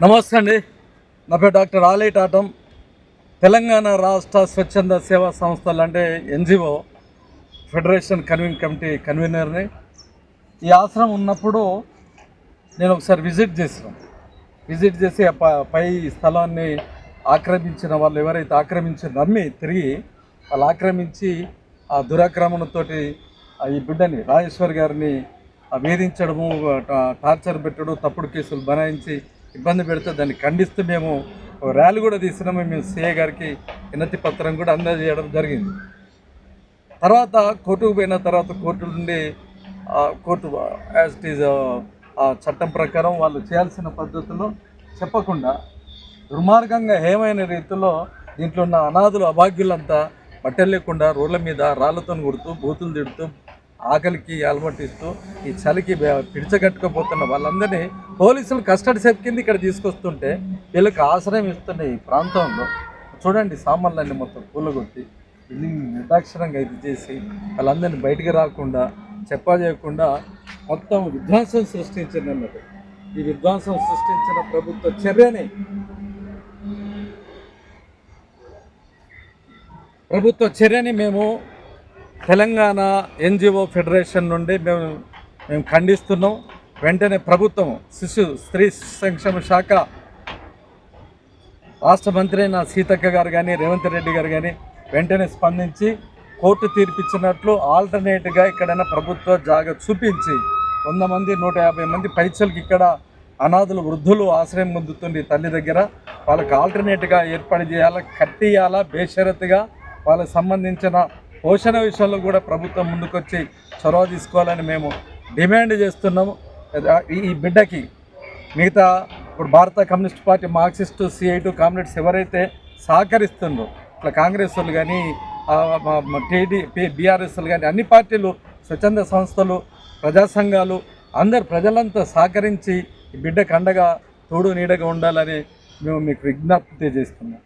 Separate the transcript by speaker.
Speaker 1: నమస్తే అండి. నా పేరు డాక్టర్ ఆలయ టాటం. తెలంగాణ రాష్ట్ర స్వచ్ఛంద సేవా సంస్థలు అంటే ఎన్జిఓ ఫెడరేషన్ కన్వీన్ కమిటీ కన్వీనర్ని. ఈ ఆశ్రమం ఉన్నప్పుడు నేను ఒకసారి విజిట్ చేసినాం. విజిట్ చేసి ఆ పై స్థలాన్ని ఆక్రమించిన వాళ్ళు ఎవరైతే ఆక్రమించి నమ్మి తిరిగి వాళ్ళు ఆక్రమించి ఆ దురాక్రమణతోటి ఆ ఈ బిడ్డని రాజేశ్వర్ గారిని ఆ వేధించడము టార్చర్ పెట్టడం తప్పుడు కేసులు బనాయించి ఇబ్బంది పెడితే దాన్ని ఖండిస్తూ మేము ర్యాలీ కూడా తీసినాము మేము సీఏ గారికి వినతి పత్రం కూడా అందజేయడం జరిగింది. తర్వాత కోర్టుకు పోయిన తర్వాత కోర్టు నుండి కోర్టు యాజ్ ఇట్ ఈజ్ చట్టం ప్రకారం వాళ్ళు చేయాల్సిన పద్ధతిలో చెప్పకుండా దుర్మార్గంగా ఏమైన రీతిలో దీంట్లో ఉన్న అనాథులు అభాగ్యులంతా బట్టలు లేకుండా రోడ్ల మీద రాళ్ళతో కొడుతూ బూతులు తిడుతూ ఆకలికి అలమటిస్తూ ఈ చలికి పిడిచగట్టుకోపోతున్న పిడిచగట్టుకుపోతున్న వాళ్ళందరినీ పోలీసులు కస్టడీ సెప్ కింద ఇక్కడ తీసుకొస్తుంటే వీళ్ళకి ఆశ్రయం ఇస్తున్న ఈ ప్రాంతంలో చూడండి సామాన్లన్నీ మొత్తం కూలగొట్టి బిల్డింగ్ నిర్దాక్షిణంగా ఇది చేసి వాళ్ళందరినీ బయటికి రాకుండా చెప్పా చేయకుండా మొత్తం విధ్వంసం సృష్టించింది ఈ విధ్వంసం సృష్టించిన ప్రభుత్వ చర్యని ప్రభుత్వ చర్యని మేము తెలంగాణ ఎన్జిఓ ఫెడరేషన్ నుండి మేము మేము ఖండిస్తున్నాం. వెంటనే ప్రభుత్వం శిశు స్త్రీ సంక్షేమ శాఖ రాష్ట్ర మంత్రి అయిన సీతక్క గారు కానీ రేవంత్ రెడ్డి గారు కానీ వెంటనే స్పందించి కోర్టు తీర్పిచ్చినట్లు ఆల్టర్నేట్గా ఎక్కడైనా ప్రభుత్వ జాగ చూపించి వంద మంది నూట యాభై మంది పైచలకి ఇక్కడ అనాథులు వృద్ధులు ఆశ్రయం పొందుతుంది తల్లి దగ్గర వాళ్ళకి ఆల్టర్నేట్గా ఏర్పాటు చేయాలా కట్టియాలా బేషరతుగా వాళ్ళకి సంబంధించిన పోషణ విషయంలో కూడా ప్రభుత్వం ముందుకొచ్చి చొరవ తీసుకోవాలని మేము డిమాండ్ చేస్తున్నాము. ఈ- ఈ బిడ్డకి మిగతా ఇప్పుడు భారత communist party Marxist CITU comrades ఎవరైతే సహకరిస్తుండ్రో ఇట్లా కాంగ్రెస్ వాళ్ళు కానీ టీడీ బీఆర్ఎస్ కానీ అన్ని పార్టీలు స్వచ్ఛంద సంస్థలు ప్రజా సంఘాలు అందరు ప్రజలంతా సహకరించి ఈ బిడ్డకు అండగా తోడు నీడగా ఉండాలని మేము మీకు విజ్ఞప్తి చేస్తున్నాం.